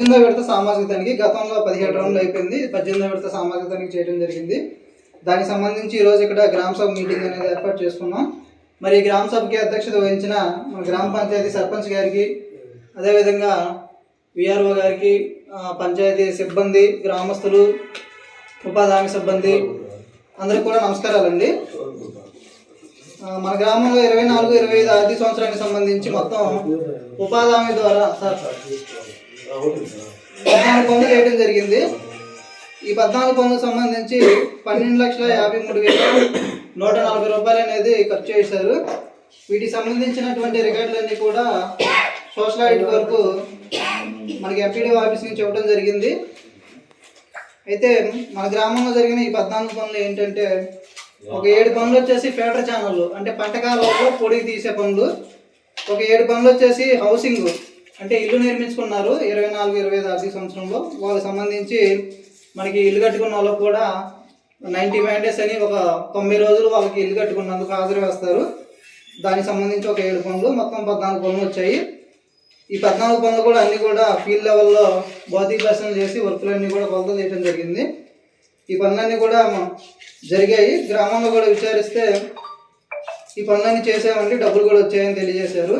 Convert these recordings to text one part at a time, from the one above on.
పద్దెనిమిదో విడత సామాజిక తనిఖీ గతంలో పదిహేడు రౌండ్లు అయిపోయింది. పద్దెనిమిదో విడత సామాజిక తనిఖీ చేయడం జరిగింది. దానికి సంబంధించి ఈరోజు ఇక్కడ గ్రామ సభ మీటింగ్ అనేది ఏర్పాటు చేసుకున్నాం. మరి ఈ గ్రామ సభకి అధ్యక్షత వహించిన మన గ్రామ పంచాయతీ సర్పంచ్ గారికి అదేవిధంగా విఆర్ఓ గారికి పంచాయతీ సిబ్బంది గ్రామస్తులు ఉపాధి హామీ సిబ్బంది అందరికి కూడా నమస్కారాలండి. మన గ్రామంలో ఇరవై నాలుగు ఇరవై ఐదు ఆర్థిక సంవత్సరానికి సంబంధించి మొత్తం ఉపాధి హామీ ద్వారా సార్ పద్నాలుగు పనులు చేయడం జరిగింది. ఈ పద్నాలుగు పనులకు సంబంధించి పన్నెండు లక్షల యాభై మూడు వేల నూట నలభై రూపాయలు అనేది ఖర్చు చేశారు. వీటికి సంబంధించినటువంటి రికార్డులన్నీ కూడా సోషల్ ఆడిట్ వరకు మనకి ఎంపీడీ ఆఫీస్ నుంచి ఇవ్వడం జరిగింది. అయితే మన గ్రామంలో జరిగిన ఈ పద్నాలుగు పనులు ఏంటంటే ఒక ఏడు పనులు వచ్చేసి ఫేటర్ ఛానళ్ళు అంటే పంట కాలంలో పొడికి తీసే పనులు ఒక ఏడు పనులు వచ్చేసి హౌసింగ్ అంటే ఇల్లు నిర్మించుకున్నారు ఇరవై నాలుగు ఇరవై ఐదు ఆర్థిక సంవత్సరంలో. వాళ్ళకి సంబంధించి మనకి ఇల్లు కట్టుకున్న వాళ్ళకు కూడా నైంటీ ఫైవ్ డేస్ అని ఒక తొమ్మిది రోజులు వాళ్ళకి ఇల్లు కట్టుకున్నందుకు హాజరు వేస్తారు. దానికి సంబంధించి ఒక ఏడు పనులు మొత్తం పద్నాలుగు పనులు వచ్చాయి. ఈ పద్నాలుగు పనులు కూడా అన్నీ కూడా ఫీల్డ్ లెవెల్లో భౌతిక దర్శనం చేసి వర్కులన్నీ కూడా కొలతలు చేయడం జరిగింది. ఈ పనులన్నీ కూడా జరిగాయి. గ్రామంలో కూడా విచారిస్తే ఈ పనులన్నీ చేసామంటే డబ్బులు కూడా వచ్చాయని తెలియజేశారు.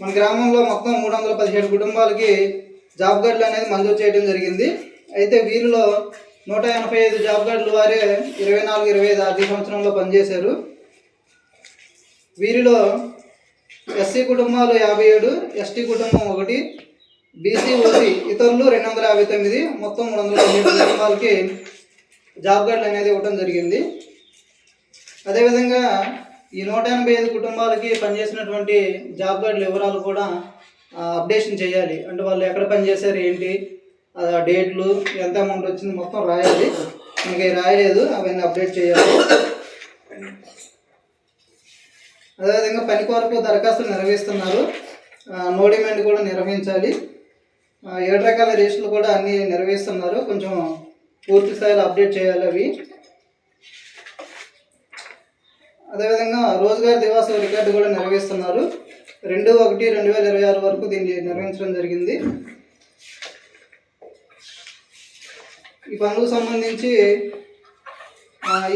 మన గ్రామంలో మొత్తం మూడు వందల పదిహేడు కుటుంబాలకి జాబ్ కార్డులు అనేది మంజూరు చేయడం జరిగింది. అయితే వీరిలో నూట ఎనభై ఐదు జాబ్ కార్డులు వారే ఇరవై నాలుగు ఇరవై ఐదు ఆర్థిక సంవత్సరంలో పనిచేశారు. వీరిలో ఎస్సీ కుటుంబాలు యాభై ఏడు ఎస్టీ కుటుంబం ఒకటి బీసీ ఓసీ ఇతరులు రెండు వందల యాభై తొమ్మిది మొత్తం మూడు వందల పదిహేడు కుటుంబాలకి జాబ్ కార్డులు అనేది ఇవ్వడం జరిగింది. అదేవిధంగా ఈ నూట ఎనభై ఐదు కుటుంబాలకి పనిచేసినటువంటి జాబ్ కార్డుల వివరాలు కూడా అప్డేషన్ చేయాలి. అంటే వాళ్ళు ఎక్కడ పనిచేశారు ఏంటి డేట్లు ఎంత అమౌంట్ వచ్చింది మొత్తం రాయాలి. మనకి రాయలేదు అవన్నీ అప్డేట్ చేయాలి. అదేవిధంగా పని కొరకు దరఖాస్తులు నిర్వహిస్తున్నారు. నో డిమాండ్ కూడా నిర్వహించాలి. ఏడు రకాల రేషన్లు కూడా అన్నీ నిర్వహిస్తున్నారు. కొంచెం పూర్తి స్థాయిలో అప్డేట్ చేయాలి అవి. అదేవిధంగా రోజుగారి దివాస రికార్డు కూడా నిర్వహిస్తున్నారు. రెండు ఒకటి రెండు వేల ఇరవై ఆరు వరకు దీన్ని నిర్వహించడం జరిగింది. ఈ పనులకు సంబంధించి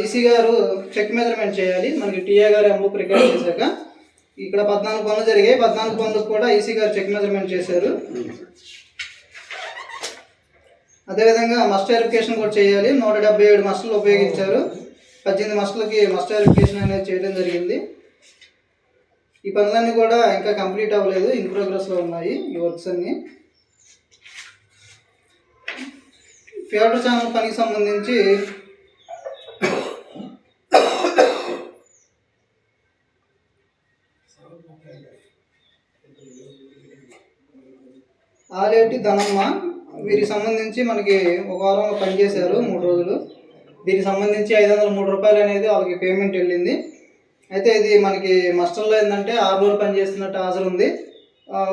ఈసీ గారు చెక్ మెజర్మెంట్ చేయాలి. మనకి టీఏ గారు ఎంబుక్ రికార్డ్ చేశాక. ఇక్కడ పద్నాలుగు పనులు జరిగాయి. పద్నాలుగు పనులకు కూడా ఈసీ గారు చెక్ మెజర్మెంట్ చేశారు. అదేవిధంగా మస్ట్ వెరిఫికేషన్ కూడా చేయాలి. నూట డెబ్బై ఏడు మస్టులు ఉపయోగించారు. పద్దెనిమిది మస్టులకి మస్ట్ వెరిఫికేషన్ అనేది చేయడం జరిగింది. ఈ పనులన్నీ కూడా ఇంకా కంప్లీట్ అవ్వలేదు. ఇన్ ప్రోగ్రెస్లో ఉన్నాయి ఈ వర్క్స్ అన్నీ. ఫిల్టర్ ఛానల్ పనికి సంబంధించి ఆలేటి ధనమ్మ వీరికి సంబంధించి మనకి ఒక వారంలో పనిచేశారు మూడు రోజులు. దీనికి సంబంధించి ఐదు వందల మూడు రూపాయలు అనేది వాళ్ళకి పేమెంట్ వెళ్ళింది. అయితే ఇది మనకి నష్టంలో ఏంటంటే ఆరు రోజులు పనిచేస్తున్నట్టు హాజరు ఉంది.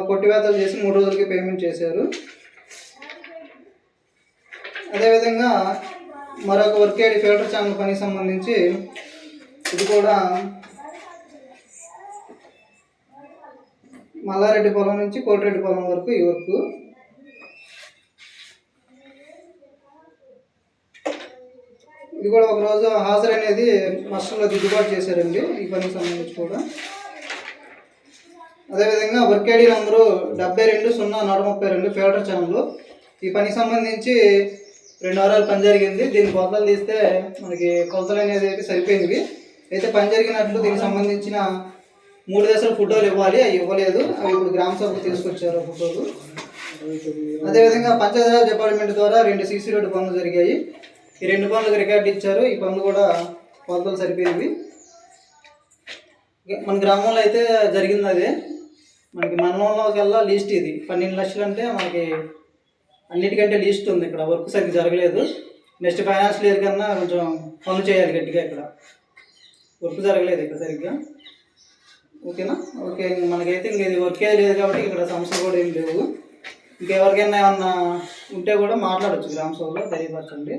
కొట్టివేతలు చేసి మూడు రోజులకి పేమెంట్ చేశారు. అదేవిధంగా మరొక వర్క్ ఏడి ఫిల్టర్ ఛానల్ పనికి సంబంధించి ఇది కూడా మల్లారెడ్డి పొలం నుంచి కోటిరెడ్డి పొలం వరకు ఈ వర్క్. ఇది కూడా ఒక రోజు హాజరు అనేది మస్టర్లో దిద్దుబాటు చేశారండి ఈ పనికి సంబంధించి కూడా. అదేవిధంగా వర్క్ ఐడి నంబరు డెబ్బై రెండు సున్నా నూట ముప్పై రెండు ఫిల్టర్ ఛానల్ ఈ పనికి సంబంధించి రెండు వారాలు పని జరిగింది. దీని కొలతలు తీస్తే మనకి కొలతలు అనేది అయితే సరిపోయింది అయితే పని జరిగినట్లు దీనికి సంబంధించిన మూడు దశల ఫోటోలు ఇవ్వాలి. అవి ఇవ్వలేదు. అవి ఇప్పుడు గ్రామ సభకు తీసుకొచ్చారు ఆ ఫోటోలు. అదేవిధంగా పంచాయతీరాజ్ డిపార్ట్మెంట్ ద్వారా రెండు సీసీ రోడ్డు పనులు జరిగాయి. ఈ రెండు పనులకు రికార్డు ఇచ్చారు ఈ పనులు కూడా కొలతలు సరిపోయినవి. మన గ్రామంలో అయితే జరిగింది అదే. మనకి మండలంలోకెల్లా లీస్ట్ ఇది. పన్నెండు లక్షలు అంటే మనకి అన్నిటికంటే లీస్ట్ ఉంది ఇక్కడ. వర్క్ సరిగ్గా జరగలేదు. నెక్స్ట్ ఫైనాన్షియల్ ఇయర్ కన్నా కొంచెం పనులు చేయాలి గట్టిగా ఇక్కడ. వర్క్ జరగలేదు ఇక్కడ సరిగ్గా. ఓకేనా? ఓకే మనకైతే ఇంక ఇది వర్కే లేదు కాబట్టి ఇక్కడ సమస్యలు కూడా ఏం లేవు. ఇంకెవరికైనా ఏమన్నా ఉంటే కూడా మాట్లాడచ్చు గ్రామ సభలో తెలియపరచండి.